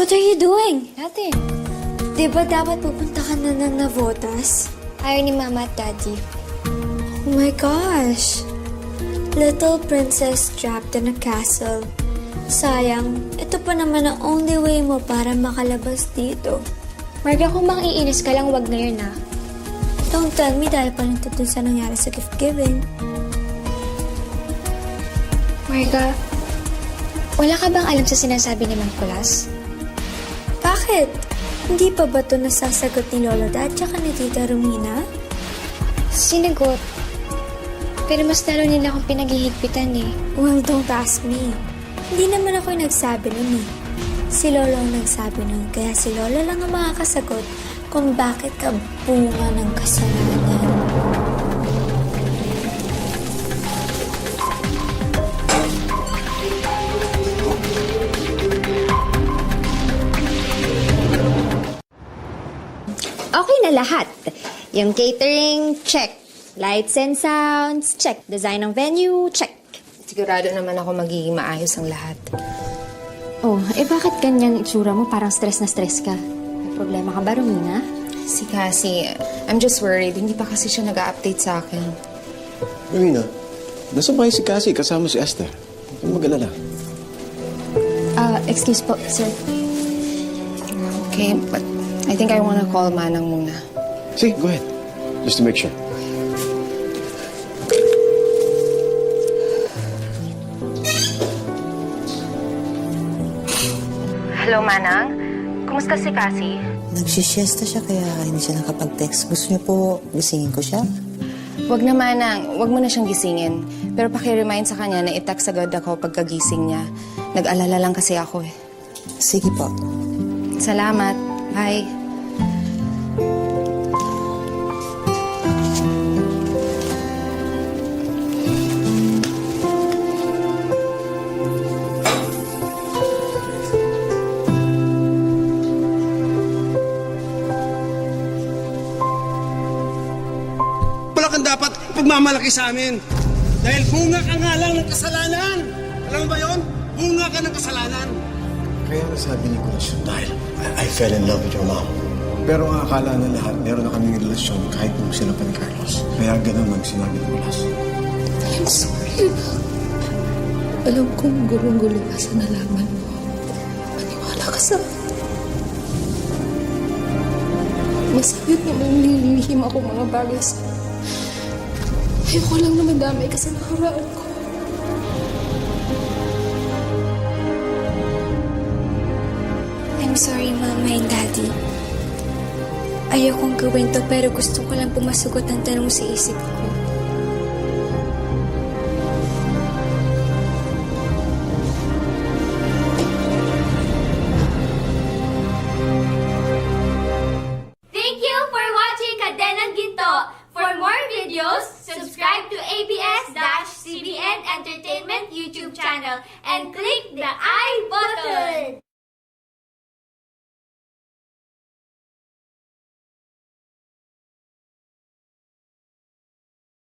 What are you doing? Natin. Di ba dapat pupunta ka na ng Navotas? Ayaw ni Mama at Daddy. Oh my gosh! Little princess trapped in a castle. Sayang, ito pa naman ang only way mo para makalabas dito. Marga, kung mangiinis ka lang, wag ngayon na. Don't tell me dahil pa nito dun sa nangyari sa gift giving. Marga, wala ka bang alam sa sinasabi ni Mang Kulas? Bakit? Hindi pa ba ito nasasagot ni Lolo Dad tsaka ni Tita Romina? Sinagot. Pero mas lalo nila akong pinaghihigpitan eh. Well, don't ask me. Hindi naman ako yung nagsabi nun eh. Si Lolo ang nagsabi nun, kaya si Lolo lang ang makakasagot kung bakit ka bunga ng kasalanan. Okay na lahat. Yung catering, check. Lights and sounds, check. Design ng venue, check. Sigurado naman ako magiging maayos ang lahat. Oh, eh bakit ganyang itsura mo? Parang stress na stress ka. May problema ka ba, Romina? Si Cassie, I'm just worried. Hindi pa kasi siya nag-update sa akin. Marina, nasa bahay si Cassie kasama si Esther. Huwag kang mag-alala. Ah, excuse po, sir. Okay, but I think I wanna call Manang muna. Sige, go ahead. Just to make sure. Hello, Manang. Kumusta si Cassie? Nagsisiesta siya kaya hindi siya nakapag-text. Gusto niyo po gisingin ko siya? Wag na, Manang. Wag mo na siyang gisingin. Pero paki-remind sa kanya na i-text agad ako pagkagising niya. Nag-alala lang kasi ako eh. Sige po. Salamat. Bye. Wala kang dapat pagmamalaki sa amin. Dahil bunga ka nga lang ng kasalanan. Alam mo ba yon? Bunga ka ng kasalanan. Kaya nasabi ni Kulas yun dahil I, I fell in love with your mom. Pero ang akala na lahat, meron na kaming relasyon kahit nung sila pa ni Carlos. Kaya ganun ang sinabi ni Kulas. I'm sorry. Alam kong gulong-gulo ka sa nalaman mo. Maniwala ka sa akin. Masakit naman nililihim ako mga bagay sa Ayoko lang na madamay ka sa nakaraan ko. I'm sorry, Mama and Daddy. Ayokong gawin to pero gusto ko lang pumasagot ang tanong sa isip ko. Entertainment YouTube channel and click the I button.